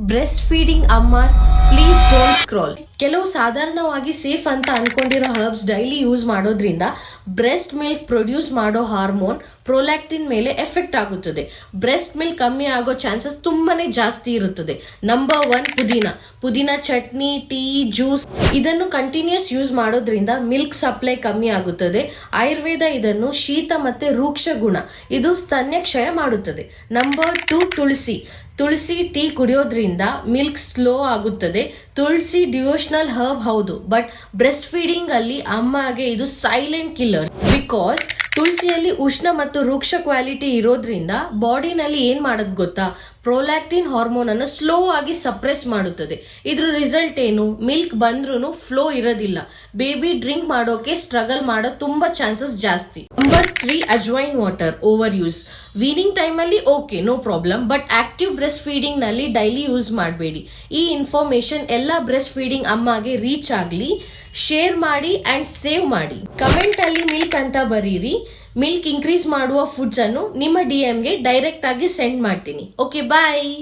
Breast feeding ಅಮ್ಮಾಸ್ please don't scroll ಕೆಲವು ಸಾಧಾರಣವಾಗಿ ಸೇಫ್ ಅಂತ ಅನ್ಕೊಂಡಿರೋ ಹರ್ಬ್ಸ್ ಡೈಲಿ ಯೂಸ್ ಮಾಡೋದ್ರಿಂದ ಬ್ರೆಸ್ಟ್ ಮಿಲ್ಕ್ ಪ್ರೊಡ್ಯೂಸ್ ಮಾಡೋ ಹಾರ್ಮೋನ್ ಪ್ರೊಲ್ಯಾಕ್ಟಿನ್ ಮೇಲೆ ಎಫೆಕ್ಟ್ ಆಗುತ್ತದೆ. ಬ್ರೆಸ್ಟ್ ಮಿಲ್ಕ್ ಕಮ್ಮಿ ಆಗೋ ಚಾನ್ಸಸ್ ತುಂಬಾ ಜಾಸ್ತಿ ಇರುತ್ತದೆ. ನಂಬರ್ ಒನ್ ಪುದೀನ. ಪುದೀನ ಚಟ್ನಿ, ಟೀ, ಜ್ಯೂಸ್ ಇದನ್ನು ಕಂಟಿನ್ಯೂಸ್ ಯೂಸ್ ಮಾಡೋದ್ರಿಂದ ಮಿಲ್ಕ್ ಸಪ್ಲೈ ಕಮ್ಮಿ ಆಗುತ್ತದೆ. ಆಯುರ್ವೇದ ಇದನ್ನು ಶೀತ ಮತ್ತೆ ರೂಕ್ಷ ಗುಣ. ಇದು ಸ್ತನ್ಯಕ್ಷಯ ಮಾಡುತ್ತದೆ. ನಂಬರ್ ಟು ತುಳಸಿ. ತುಳಸಿ ಟೀ ಕುಡಿಯೋದ್ರಿಂದ ಮಿಲ್ಕ್ ಸ್ಲೋ ಆಗುತ್ತದೆ. ತುಳಸಿ ಡಿವೋಷನಲ್ ಹರ್ಬ್ ಹೌದು ಬಟ್ ಬ್ರೆಸ್ಟ್ ಫೀಡಿಂಗ್ ಅಲ್ಲಿ ಅಮ್ಮಗೆ ಇದು ಸೈಲೆಂಟ್ ಕಿಲ್ಲರ್ ಬಿಕಾಸ್ ತುಳಸಿಯಲ್ಲಿ ಉಷ್ಣ ಮತ್ತು ರೂಕ್ಷ ಕ್ವಾಲಿಟಿ ಇರೋದ್ರಿಂದ ಬಾಡಿನಲ್ಲಿ ಏನ್ ಮಾಡೋದು ಗೊತ್ತಾ? ಪ್ರೊಲ್ಯಾಕ್ಟಿನ್ ಹಾರ್ಮೋನ್ ಅನ್ನು ಸ್ಲೋ ಆಗಿ ಸಪ್ರೆಸ್ ಮಾಡುತ್ತದೆ. ಇದ್ರ ರಿಸಲ್ಟ್ ಏನು? ಮಿಲ್ಕ್ ಬಂದ್ರೂ ಫ್ಲೋ ಇರೋದಿಲ್ಲ. ಬೇಬಿ ಡ್ರಿಂಕ್ ಮಾಡೋಕೆ ಸ್ಟ್ರಗಲ್ ಮಾಡೋ ತುಂಬಾ ಚಾನ್ಸಸ್ ಜಾಸ್ತಿ. Number three ajwain water over use weaning ಟೈಮಲ್ಲಿ okay, no problem. But active breast ಫೀಡಿಂಗ್ನಲ್ಲಿ daily use ಮಾಡಬೇಡಿ. ಈ ಇನ್ಫಾರ್ಮೇಶನ್ ಎಲ್ಲ ಬ್ರೆಸ್ಟ್ ಫೀಡಿಂಗ್ ಅಮ್ಮಗೆ ರೀಚ್ ಆಗಲಿ. ಶೇರ್ ಮಾಡಿ ಅಂಡ್ ಸೇವ್ ಮಾಡಿ. ಕಮೆಂಟ್ ಅಲ್ಲಿ ಮಿಲ್ಕ್ ಅಂತ ಬರೀರಿ. ಮಿಲ್ಕ್ ಇನ್ಕ್ರೀಸ್ ಮಾಡುವ ಫುಡ್ಸ್ ಅನ್ನು ನಿಮ್ಮ ಡಿ ಎಂಗೆ ಡೈರೆಕ್ಟ್ ಆಗಿ ಸೆಂಡ್ ಮಾಡ್ತೀನಿ. Okay bye Bye!